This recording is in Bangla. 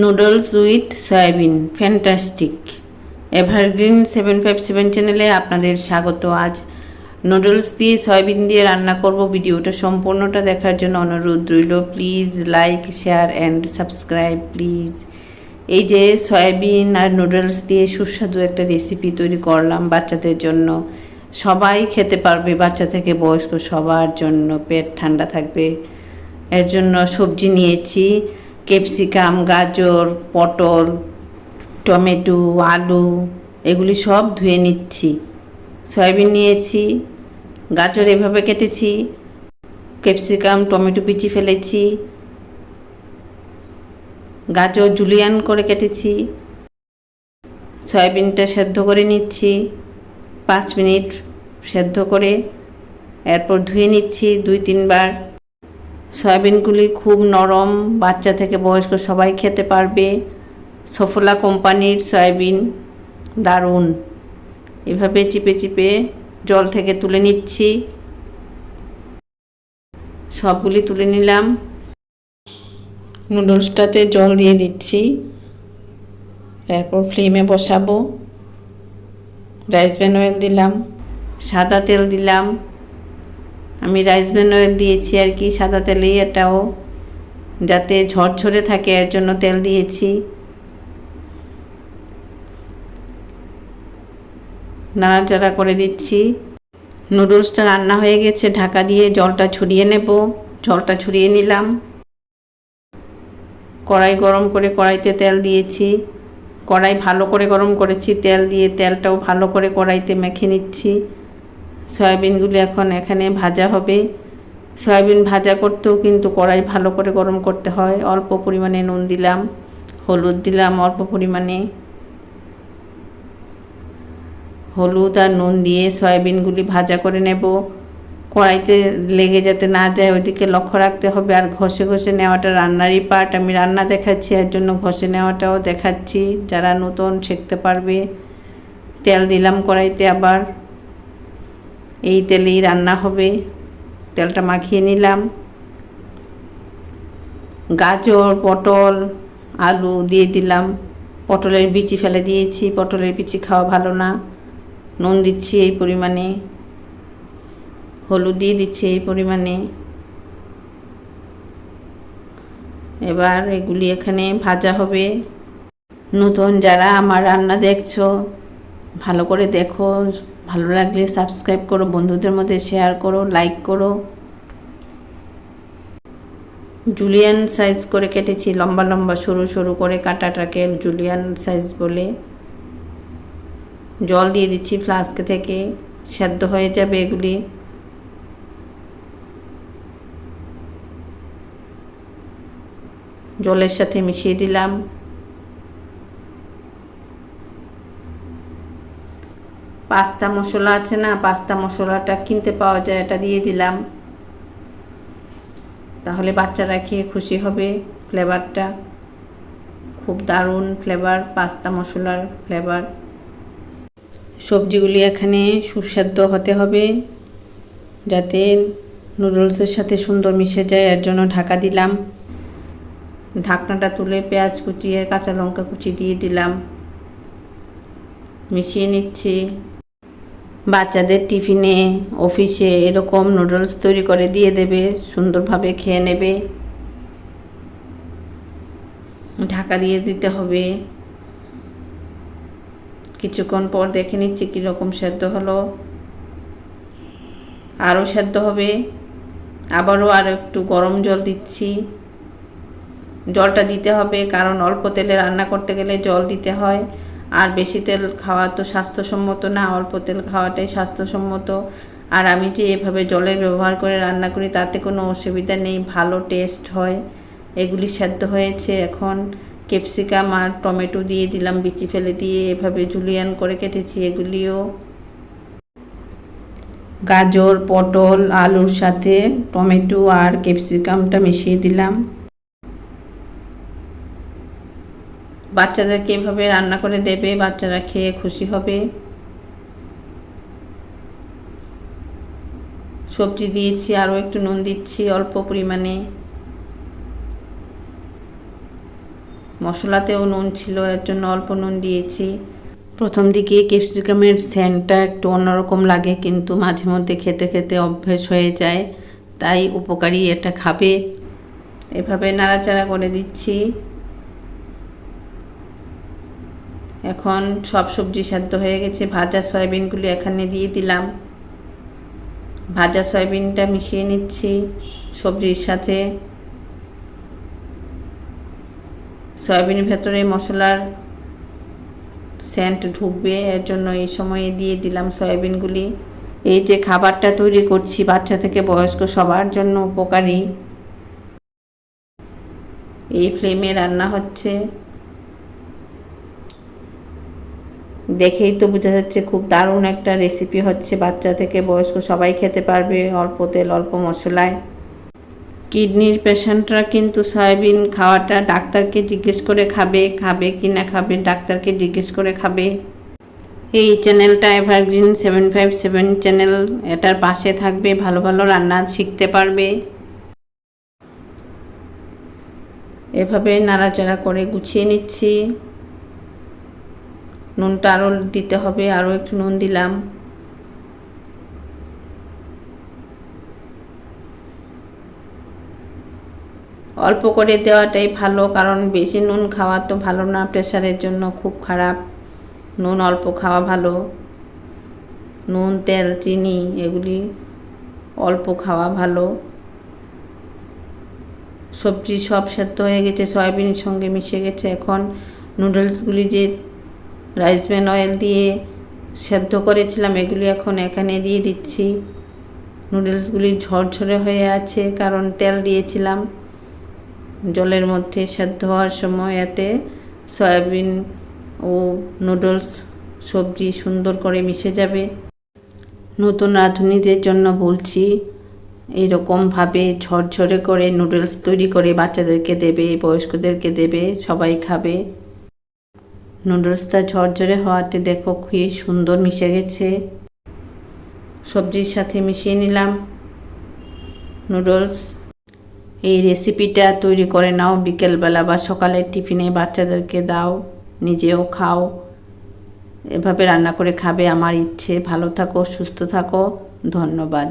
Noodles with soybean, fantastic. Evergreen seven five seven চ্যানেলে আপনাদের স্বাগত। আজ নুডলস দিয়ে সয়াবিন দিয়ে রান্না করব ভিডিওটা সম্পূর্ণটা দেখার জন্য অনুরোধ রইল। Please like, share and subscribe, please. এই যে সয়াবিন আর নুডলস দিয়ে সুস্বাদু একটা রেসিপি তৈরি করলাম বাচ্চাদের জন্য। সবাই খেতে পারবে, বাচ্চা থেকে বয়স্ক সবার জন্য। পেট ঠান্ডা থাকবে। এর জন্য সবজি নিয়েছি। ক্যাপসিকাম, গাজর, পটল, টমেটো, আলু, এগুলি সব ধুয়ে নিচ্ছি। সয়াবিন নিয়েছি, গাজর এভাবে কেটেছি, ক্যাপসিকাম, টমেটো পিচি ফেলেছি, গাজর জুলিয়ান করে কেটেছি, সয়াবিনটা সেদ্ধ করে নিচ্ছি, পাঁচ মিনিট সেদ্ধ করে, এরপর ধুয়ে নিচ্ছি দুই তিনবার। সয়াবিনগুলি খুব নরম, বাচ্চা থেকে বয়স্ক সবাই খেতে পারবে। সফলা কোম্পানির সয়াবিন দারুণ। এভাবে চিপে চিপে জল থেকে তুলে নিচ্ছি। সবগুলি তুলে নিলাম। নুডলসটাতে জল দিয়ে দিচ্ছি। এরপর ফ্লেমে বসাবো। রাইস ব্যান অয়েল দিলাম। সাদা তেল দিলাম। আমি রাইস ব্যান অয়েল দিয়েছি আর কি, সাদা তেলেই এটাও। যাতে ঝরঝরে থাকে, এর জন্য তেল দিয়েছি। নাড়াচাড়া করে দিচ্ছি। নুডলসটা রান্না হয়ে গেছে, ঢাকা দিয়ে জলটা ছড়িয়ে নেব। জলটা ছড়িয়ে নিলাম। কড়াই গরম করে কড়াইতে তেল দিয়েছি। কড়াই ভালো করে গরম করেছি, তেল দিয়ে তেলটাও ভালো করে কড়াইতে মেখে নিচ্ছি। সয়াবিনগুলি এখন এখানে ভাজা হবে। সয়াবিন ভাজা করতেও কিন্তু কড়াই ভালো করে গরম করতে হয়। অল্প পরিমাণে নুন দিলাম, হলুদ দিলাম অল্প পরিমাণে। হলুদ আর নুন দিয়ে সয়াবিনগুলি ভাজা করে নেব। কড়াইতে লেগে যাতে না যায় ওইদিকে লক্ষ্য রাখতে হবে। আর ঘষে ঘষে নেওয়াটা রান্নারই পার্ট আমি রান্না দেখাচ্ছি, এর জন্য ঘষে নেওয়াটাও দেখাচ্ছি। যারা নতুন, শিখতে পারবে। তেল দিলাম কড়াইতে আবার। এই তেলেই রান্না হবে। তেলটা মাখিয়ে নিলাম। গাজর, পটল, আলু দিয়ে দিলাম। পটলের বিচি ফেলে দিয়েছি। পটলের বিচি খাওয়া ভালো না। নুন দিচ্ছি এই পরিমাণে। হলুদ দিয়ে দিচ্ছি এই পরিমাণে। এবার এগুলি এখানে ভাজা হবে। নতুন যারা আমার রান্না দেখছ, ভালো করে দেখো। ভালো লাগলে সাবস্ক্রাইব করো, বন্ধুদের মধ্যে শেয়ার করো লাইক করো। জুলিয়ান সাইজ করে কেটেছি, লম্বা লম্বা, সরু সরু করে কাটাটাকে জুলিয়ান সাইজ বলে। জল দিয়ে দিচ্ছি ফ্লাস্ক থেকে, সেদ্ধ হয়ে যাবে এগুলি। জলের সাথে মিশিয়ে দিলাম। পাস্তা মশলা আছে না, পাস্তা মশলাটা কিনতে পাওয়া যায়, এটা দিয়ে দিলাম। তাহলে বাচ্চারা খেয়ে খুশি হবে ফ্লেভারটা। খুব দারুণ ফ্লেভার, পাস্তা মশলার ফ্লেভার। সবজিগুলি এখানে সুস্বাদ্য হতে হবে, যাতে নুডলসের সাথে সুন্দর মিশে যায়, এর জন্য ঢাকা দিলাম। ঢাকনাটা তুলে পেঁয়াজ কুচিয়ে, কাঁচা লঙ্কা কুচি দিয়ে দিলাম। মিশিয়ে নিচ্ছি। বাচ্চাদের টিফিনে, অফিসে এরকম নুডলস তৈরি করে দিয়ে দেবে, সুন্দরভাবে খেয়ে নেবে। ঢাকা দিয়ে দিতে হবে। কিছুক্ষণ পর দেখে নিচ্ছি কীরকম সেদ্ধ হলো। আরও সেদ্ধ হবে। আবারও আর একটু গরম জল দিচ্ছি। জলটা দিতে হবে, কারণ অল্প তেলে রান্না করতে গেলে জল দিতে হয়। আর বেশি তেল খাওয়া তো স্বাস্থ্যসম্মত না, অল্প তেল খাওয়াটাই স্বাস্থ্যসম্মত। আর আমি যে এভাবে জলের ব্যবহার করে রান্না করি, তাতে কোনো অসুবিধা নেই, ভালো টেস্ট হয়। এগুলি সেদ্ধ হয়েছে এখন। ক্যাপসিকাম আর টমেটো দিয়ে দিলাম, বিচি ফেলে দিয়ে এভাবে জুলিয়ান করে কেটেছি এগুলিও। গাজর, পটল, আলুর সাথে টমেটো আর ক্যাপসিকামটা মিশিয়ে দিলাম। বাচ্চাদেরকে এভাবে রান্না করে দেবে, বাচ্চারা খেয়ে খুশি হবে। সবজি দিয়েছি, আরও একটু নুন দিচ্ছি অল্প পরিমাণে। মশলাতেও নুন ছিল, এর জন্য অল্প নুন দিয়েছি। প্রথম দিকে ক্যাপসিকামের স্যান্ডটা একটু অন্যরকম লাগে, কিন্তু মাঝে মধ্যে খেতে খেতে অভ্যেস হয়ে যায়, তাই উপকারী এটা খাবে। এভাবে নাড়াচাড়া করে দিচ্ছি। এখন সব সবজি সেদ্ধ হয়ে গেছে, ভাজা সয়াবিনগুলি এখানে দিয়ে দিলাম। ভাজা সয়াবিনটা মিশিয়ে নিচ্ছি সবজির সাথে। সয়াবিনের ভেতরে মশলার সেন্ট ঢুকবে, এর জন্য এই সময়ে দিয়ে দিলাম সয়াবিনগুলি। এই যে খাবারটা তৈরি করছি বাচ্চা থেকে বয়স্ক সবার জন্য উপকারী। এই ফ্লেমে রান্না হচ্ছে। দেখেই তো বোঝা যাচ্ছে খুব দারুণ একটা রেসিপি হচ্ছে। বাচ্চা থেকে বয়স্ক সবাই খেতে পারবে অল্প তেল, অল্প মশলায়। কিডনির পেশেন্টরা কিন্তু সয়াবিন খাওয়াটা ডাক্তারকে জিজ্ঞেস করে খাবে খাবে কি না খাবে ডাক্তারকে জিজ্ঞেস করে খাবে। এই চ্যানেলটা evergreen seven five seven channel, এটার পাশে থাকবে, ভালো ভালো রান্না শিখতে পারবে। এভাবে নাড়াচাড়া করে গুছিয়ে নিচ্ছি। নুনটা আরও দিতে হবে আরও একটু নুন দিলাম। অল্প করে দেওয়াটাই ভালো, কারণ বেশি নুন খাওয়া তো ভালো না প্রেশারের জন্য খুব খারাপ। নুন অল্প খাওয়া ভালো। নুন, তেল, চিনি, এগুলি অল্প খাওয়া ভালো। সবজি সব সেদ্ধ হয়ে গেছে, সয়াবিনের সঙ্গে মিশে গেছে। এখন নুডলসগুলি যে রাইস ব্যান অয়েল দিয়ে সেদ্ধ করেছিলাম, এগুলি এখন এখানে দিয়ে দিচ্ছি। নুডলসগুলি ঝরঝরে হয়ে আছে, কারণ তেল দিয়েছিলাম জলের মধ্যে সেদ্ধ হওয়ার সময়। এতে সয়াবিন ও নুডলস সবজি সুন্দর করে মিশে যাবে। নতুন রাঁধুনিদের জন্য বলছি এইরকমভাবে ঝরঝরে করে নুডলস তৈরি করে বাচ্চাদেরকে দেবে, বয়স্কদেরকে দেবে, সবাই খাবে। নুডলসটা ঝরঝরে হওয়াতে দেখো খুবই সুন্দর মিশে গেছে। সবজির সাথে মিশিয়ে নিলাম। নুডলস, এই রেসিপিটা তৈরি করে নাও বিকেলবেলা বা সকালের টিফিনে বাচ্চাদেরকে দাও, নিজেও খাও। এভাবে রান্না করে খাবে। আমার ইচ্ছে ভালো থাকো, সুস্থ থাকো। ধন্যবাদ।